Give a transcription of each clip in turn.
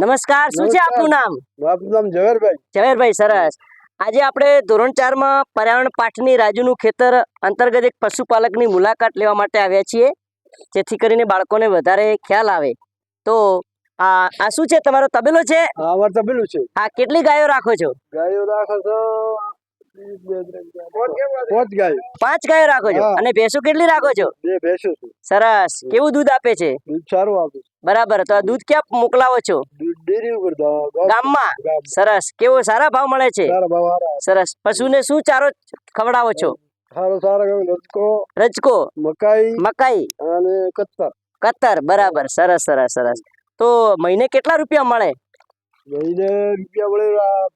નમસ્કાર શું છે આપનું નામ? આપનું નામ ઝવેરભાઈ ઝવેરભાઈ સરસ. આજે આપણે ધોરણ ચારમાં પર્યાવરણ પાઠની રાજુનું ખેતર અંતર્ગત એક પશુપાલકની મુલાકાત લેવા માટે આવ્યા છીએ. જેથી કરીને બાળકોને વધારે ખ્યાલ આવે. તો આ આ શું છે? તમારો તબેલો છે? હા અમારે તબેલું છે. આ કેટલી ગાયો રાખો છો? ગાયો રાખો છો પાંચ ગાયો પાંચ ગાયો. રાખો છો? અને ભેંસો કેટલી રાખો છો? બે ભેંસો સરસ. કેવું દૂધ આપે છે? દૂધ સારું આપે બરાબર. તો આ દૂધ ક્યાં મોકલાવો છો? ડેરી ઉપર ગામમાં? સરસ. કેવો સારા ભાવ મળે છે? સારા ભાવ સારા સરસ. પશુને શું ચારો ખવડાવો છો? સારો સારો ગામ લચકો રજકો? મકાઈ મકાઈ? અને કત્તર કતર. બરાબર. સરસ સરસ સરસ. તો મહિને કેટલા રૂપિયા મળે? મહિને રૂપિયા મળે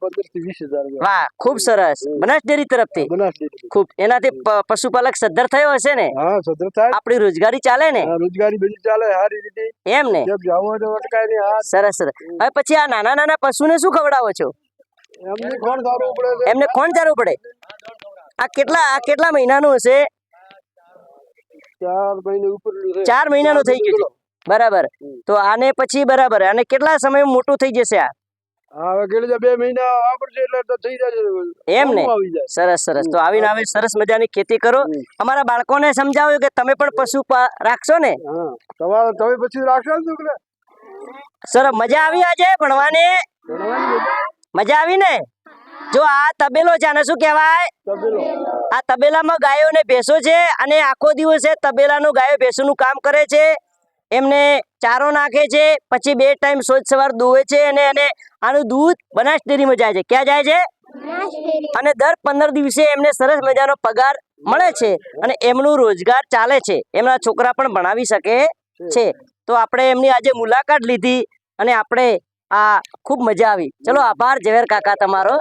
પંદરથી વીસ હજાર વાહ ખૂબ સરસ. બનાસ ડેરી તરફથી? બનાસ ડેરી. ખૂબ. એનાથી પશુપાલક સદ્ધર થયો હશે ને? હા સદર થાય. આપણી રોજગારી ચાલે ને? રોજગારી બધી ચાલે સારી રીતે. એમ ને? જેમ જાવું તો અટકાય નહીં હા સરસ સરસ. હવે પછી આ નાના નાના પશુને શું ખવડાવો છો? એમને કોણ સારું પડે એમને કોણ ચારવું પડે? આ કેટલા આ કેટલા મહિનાનું હશે? ચાર મહિને ઉપર ચાર મહિનાનું થઈ ગયું બરાબર. તો આને પછી બરાબર. અને કેટલા સમય મોટું થઈ જશે આ? હવે કેટલી બે મહિના વાપરશે એટલે તો થઈ જશે એમ ને? સરસ સરસ. તો આવીને આવી સરસ મજાની ખેતી કરો. અમારા બાળકોને સમજાવો કે તમે પણ પશુ રાખશો ને? તમે પછી રાખશો ને છોકરા સર મજા આવી આજે ભણવાની? મજા? મજા આવી ને? જો આ તબેલો છે આને શું કહેવાય? આ તબેલામાં ગાયો ને ભેંસો છે અને આખો દિવસે તબેલાનું ગાયો ભેંસોનું કામ કરે છે. એમને ચારો નાખે છે પછી બે ટાઈમ સોજ સવાર દોવે છે અને એને આનું દૂધ બનાસ ડેરીમાં જાય છે. ક્યાં જાય છે? અને દર પંદર દિવસે એમને સરસ મજાનો પગાર મળે છે અને એમનું રોજગાર ચાલે છે. એમના છોકરા પણ ભણાવી શકે છે. તો આપણે એમની આજે મુલાકાત લીધી અને આપણે આ ખૂબ મજા આવી. ચલો આભાર ઝવેર કાકા તમારો.